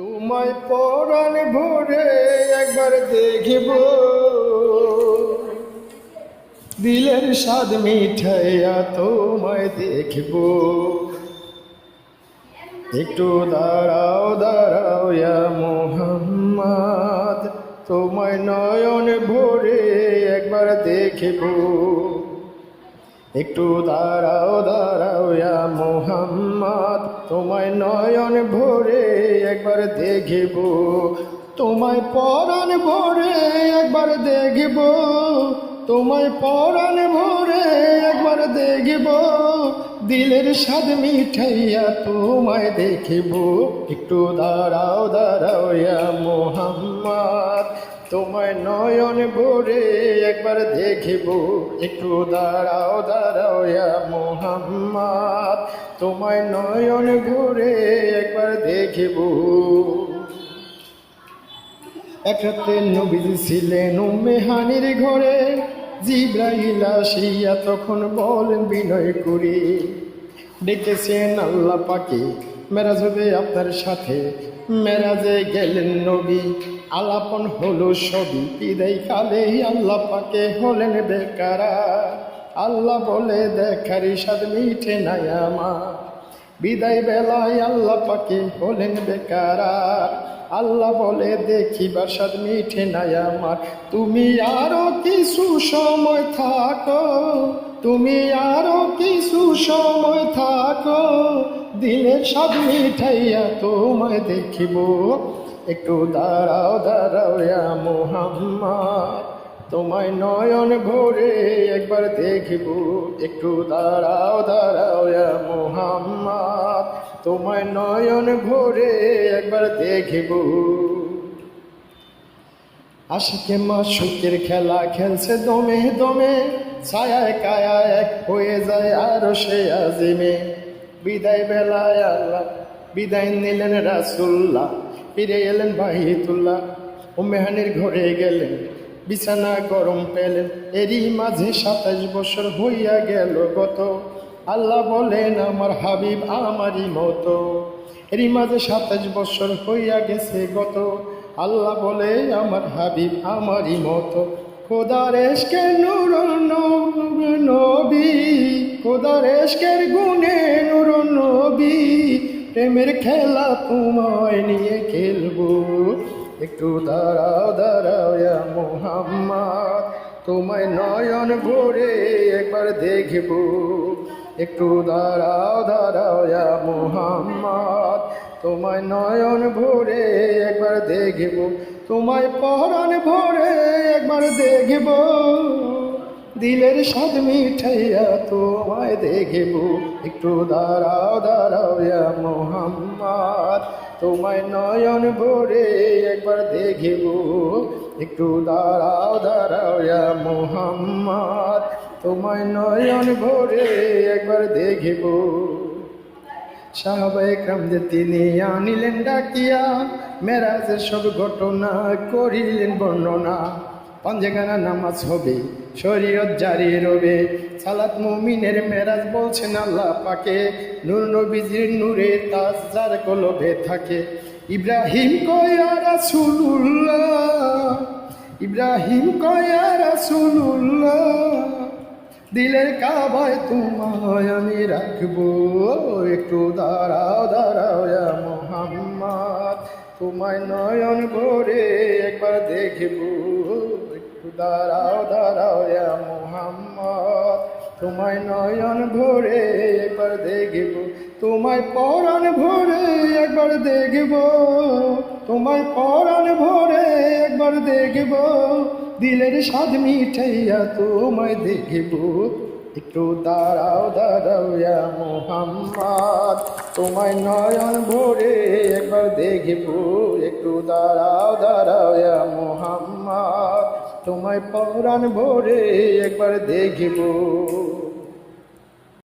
তোমায় পরাণ ভরে একবার দেখিব। দিলের স্বাদ মিঠাইয়া তোমায় দেখব। একটু দাঁড়াও দাঁড়াও ইয়া মোহাম্মদ। তোমায় নয়ন ভরে একবার দেখব। একটু দাঁড়াও দাঁড়াও ইয়া মোহাম্মদ। তোমায় নয়ন ভরে একবার দেখিব। তোমায় পরাণ ভরে একবার দেখব। তোমায় পরাণ ভরে একবার দেখব, দিলের স্বাদ মিঠাইয়া তোমায় দেখব। একটু দাঁড়াও দাঁড়াও ইয়া মোহাম্মদ, তোমায় নয়ন ভরে একবার দেখব। একটু দাঁড়াও দাঁড়াও ইয়া মোহাম্মদ, তোমায় নয়ন ভরে একবার দেখব। একরাতে নবীজি ছিলেন মেহানির ঘরে। জিব্রাইল আসিয়া তখন বলেন বিনয় করে। ডেকেছেন আল্লাহ পাকে, মেরাজ হবে আপনার সাথে। মেরাজে গেলেন নবী, আলাপন হলো সবই। বিদায় কালে আল্লাহ পাকে হলেন বেকারা। আল্লাহ বলে, দেখার স্বাদ মিঠে নাই আমার। বিদায় বেলায় আল্লাহ পাকে হলেন বেকারা আল্লাহ বলে দেখিবার স্বাদ মিঠে নাই আমার। তুমি আরও কিছু সময় থাকো, তুমি আরও কিছু সময় থাকো দিলের সব মিঠাইয়া তোমায় দেখিব। একটু দাঁড়াও দাঁড়াও মোহাম্মদ, তোমায় নয়ন ভরে একবার দেখিব। একটু দাঁড়াও দাঁড়াও ইয়া তোমায় নয়ন ভরে একবার দেখিব। আশিকে মা সুখের খেলা খেলছে দমে দমে, ছায়ায় কায়া এক হয়ে যায় আরও সে আজিমে। বিদায় বেলায় আল্লাহ, বিদায় নিলেন রাসুল্লাহ ফিরে এলেন বাহিতুল্লাহ। ও মেহানির ঘরে গেলেন, বিছানা গরম পেলেন, এরই মাঝে সাতাশ বছর হইয়া গেল গত। আল্লাহ বলেন, আমার হাবিব আমারই মতো। এরই মাঝে সাতাশ বছর হইয়া গেছে গত। আল্লাহ বলে, আমার হাবিব আমারই মতো। খোদার এসকে নূর, নবী। খোদার এসকের গুণে নূর, নবী। প্রেমের খেলা তোমায় নিয়ে খেলব। একটু দাঁড়াও দাঁড়াও মোহাম্মদ। তোমায় নয়ন ভরে একবার দেখব। একটু দাঁড়াও দাঁড়াও ইয়া মোহাম্মদ। তোমায় নয়ন ভরে একবার দেখব, তোমায় পরাণ ভরে একবার দেখব। দিলের স্বাদ মিঠাইয়া তোমায় দেখব। একটু দাঁড়াও দাঁড়াও ইয়া মোহাম্মদ। তোমায় নয়ন ভরে একবার দেখব। একটু দাঁড়াও দাঁড়াও ইয়া মোহাম্মদ। তোমায় নয়ন ভরে একবার দেখিব। সাহাবাই কামদের তিনি আনিলেন ডাকিয়া, মেরাজের সব ঘটনা করিলেন বর্ণনা। পঞ্জেগানা নামাজ হবে, শরীয়ত জারি রবে। সালাত মুমিনের মেরাজ বলছেন আল্লাহ পাকে। নূর নবীজির নূরে তাজ যার কলবে থাকে। ইব্রাহিম কয়া রাসূলুল্লাহ। ইব্রাহিম কয়া রাসূলুল্লাহ। দিলের কাবায় তোমায় আমি রাখব। একটু দাঁড়াও দাঁড়াও মোহাম্মদ। তোমায় নয়ন ভরে একবার দেখব। একটু দাঁড়াও দাঁড়াও মোহাম্মদ। তোমায় নয়ন ভরে একবার দেখব। তোমায় পরাণ ভরে একবার দেখব। তোমায় পরাণ ভরে একবার দেখব। দিলের স্বাদ মিঠাইয়া তোমায় দেখব। একটু দাঁড়াও দাঁড়াও মোহাম্মদ, তোমায় নয়ন ভরে একবার দেখব। একটু দাঁড়াও দাঁড়াও মোহাম্মদ, তোমায় পৌরাণ ভরে একবার দেখব।